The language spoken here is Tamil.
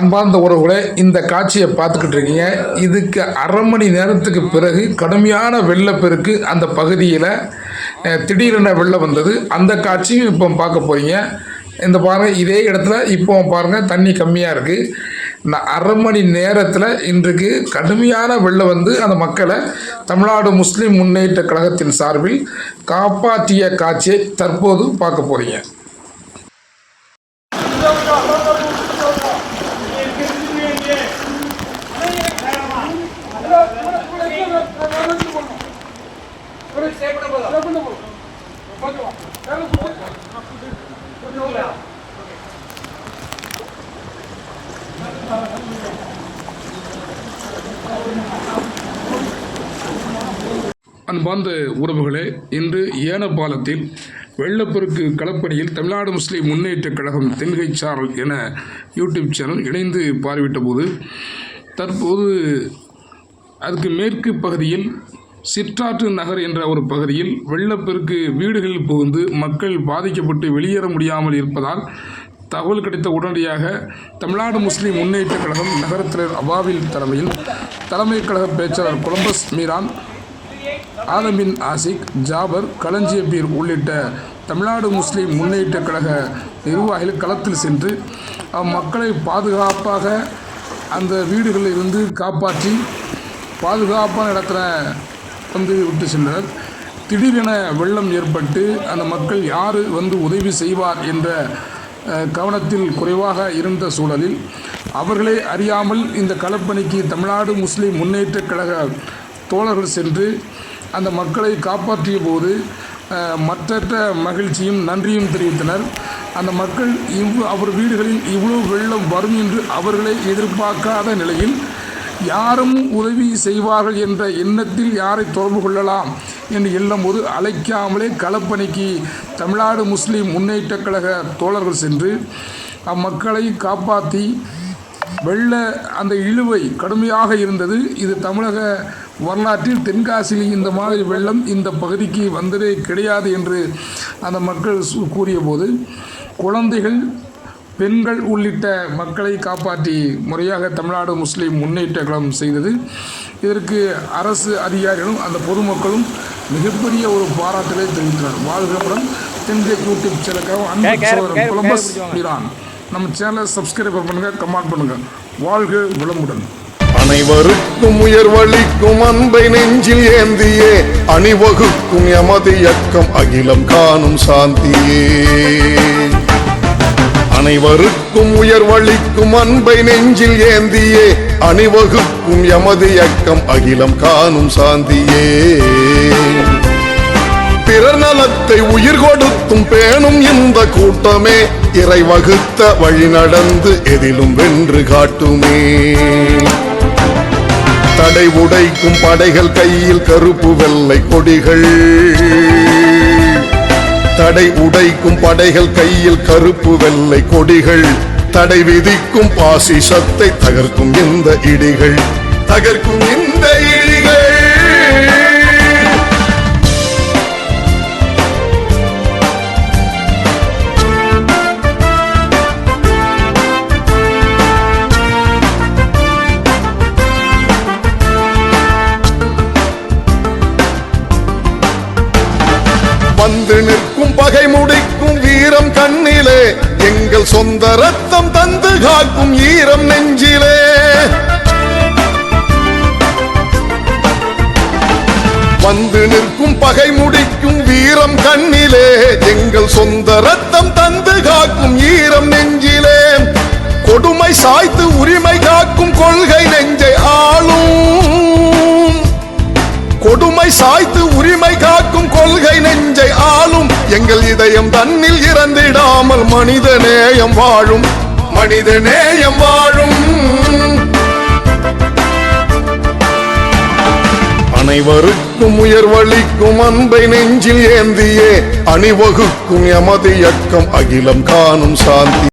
அன்பார்ந்த உறவுகளே இந்த காட்சியை பார்த்துக்கிட்டு இருக்கீங்க. இதுக்கு அரை மணி நேரத்துக்கு பிறகு கடுமையான வெள்ளப்பெருக்கு அந்த பகுதியில் திடீரென வெள்ளம் வந்தது. அந்த காட்சியும் இப்போ பார்க்க போகிறீங்க இந்த பாருங்கள் இதே இடத்துல இப்போ பாருங்கள் தண்ணி கம்மியாக இருக்குது நான் அரை மணி நேரத்தில் இன்றைக்கு கடுமையான வெள்ளம் வந்து அந்த மக்களை தமிழ்நாடு முஸ்லீம் முன்னேற்ற கழகத்தின் சார்பில் காப்பாற்றிய காட்சியை தற்போது பார்க்க போகிறீங்க அன்பார்ந்த உறவுகளே இன்று ஏனப்பாலத்தில் வெள்ளப்பெருக்கு களப்பணியில் தமிழ்நாடு முஸ்லீம் முன்னேற்றக் கழகம் தென்கை சாரல் என யூடியூப் சேனல் இணைந்து பார்வையிட்ட போது தற்போது அதுக்கு மேற்கு பகுதியில் சிற்றாற்று நகர் என்ற ஒரு பகுதியில் வெள்ளப்பெருக்கு வீடுகளில் புகுந்து மக்கள் பாதிக்கப்பட்டு வெளியேற முடியாமல் இருப்பதால் தகவல் கிடைத்த உடனடியாக தமிழ்நாடு முஸ்லீம் முன்னேற்றக் கழகம் நகரத்தினர் அபாவில் தலைமையில் தலைமை கழக பேச்சாளர் கொலம்பஸ் மீரான் ஆலமின் ஆசிக் ஜாபர் களஞ்சியபீர் உள்ளிட்ட தமிழ்நாடு முஸ்லீம் முன்னேற்றக் கழக நிர்வாகிகள் களத்தில் சென்று அம்மக்களை பாதுகாப்பாக அந்த வீடுகளில் இருந்து காப்பாற்றி பாதுகாப்பான இடத்துல வந்து விட்டு சென்றனர் திடீரென வெள்ளம் ஏற்பட்டு அந்த மக்கள் யார் வந்து உதவி செய்வார் என்ற கவனத்தில் குறைவாக இருந்த சூழலில் அவர்களே அறியாமல் இந்த களப்பணிக்கு தமிழ்நாடு முஸ்லீம் முன்னேற்றக் கழக தோழர்கள் சென்று அந்த மக்களை காப்பாற்றிய போது மற்றற்ற மகிழ்ச்சியும் நன்றியும் தெரிவித்தனர். அந்த மக்கள் இவ் அவர் வீடுகளில் இவ்வளவு வெள்ளம் வரும் என்று அவர்களே எதிர்பார்க்காத நிலையில் யாரும் உதவி செய்வார்கள் என்ற எண்ணத்தில் யாரை தொடர்பு கொள்ளலாம் என்று எண்ணும்போது அழைக்காமலே களப்பணிக்கு தமிழ்நாடு முஸ்லீம் முன்னேற்ற கழக தோழர்கள் சென்று அம்மக்களை காப்பாற்றி வெள்ள அந்த இழுவை கடுமையாக இருந்தது. இது தமிழக வரலாற்றில் தென்காசியில் இந்த மாதிரி வெள்ளம் இந்த பகுதிக்கு வந்ததே கிடையாது என்று அந்த மக்கள் சு- கூறியபோது குழந்தைகள் பெண்கள் உள்ளிட்ட மக்களை காப்பாற்றி முறையாக தமிழ்நாடு முஸ்லீம் முன்னேற்ற கழகம் செய்தது. இதற்கு அரசு அதிகாரிகளும் அந்த பொதுமக்களும் மிகப்பெரிய ஒரு பாராட்டுகளை தெரிவித்தனர் வாழ்கிறப்புறம் தென்கை யூடியூப் சேனலுக்காக அன்பு கொலம்பஸ் மீரான். நம்ம சேனலை சப்ஸ்கிரைப் பண்ணுங்க கமெண்ட் பண்ணுங்க. வாழ்க வளமுடன். அனைவருக்கும் உயர்வளிக்கும் அன்பை நெஞ்சில் ஏந்தியே அணிவகுக்கும் எமது இயக்கம் அகிலம் காணும் சாந்தியே. அனைவருக்கும் உயர்வளிக்கும் அன்பை நெஞ்சில் ஏந்தியே. அணிவகுக்கும் எமது இயக்கம் அகிலம் காணும் சாந்தியே. பிறர் நலத்தை உயிர் கொடுத்தும் பேணும் இந்த கூட்டமே. இறை வகுத்த வழி நடந்து எதிலும் வென்று காட்டுமே. தடை உடைக்கும் படைகள் கையில் கருப்பு வெள்ளை கொடிகள். தடை உடைக்கும் படைகள் கையில் கருப்பு வெள்ளை கொடிகள். தடை விதிக்கும் பாசிசத்தை தகர்க்கும் இந்த இடிகள். தகர்க்கும் இந்த இடிகள். பகை முடிக்கும் வீரம் கண்ணிலே எங்கள் சொந்த ரத்தம் தந்து காக்கும் ஈரம் நெஞ்சிலே. வந்து நிற்கும் பகை முடிக்கும் வீரம் கண்ணிலே எங்கள் சொந்த ரத்தம் தந்து காக்கும் எங்கள் இதயம் தன்னில் இறந்திடாமல் மனித நேயம் வாழும் மனித நேயம் வாழும். அனைவருக்கும் உயர்வளிக்கும் அன்பை நெஞ்சில் ஏந்தியே அணிவகுக்கும் எமது இயக்கம் அகிலம் காணும் சாந்தி.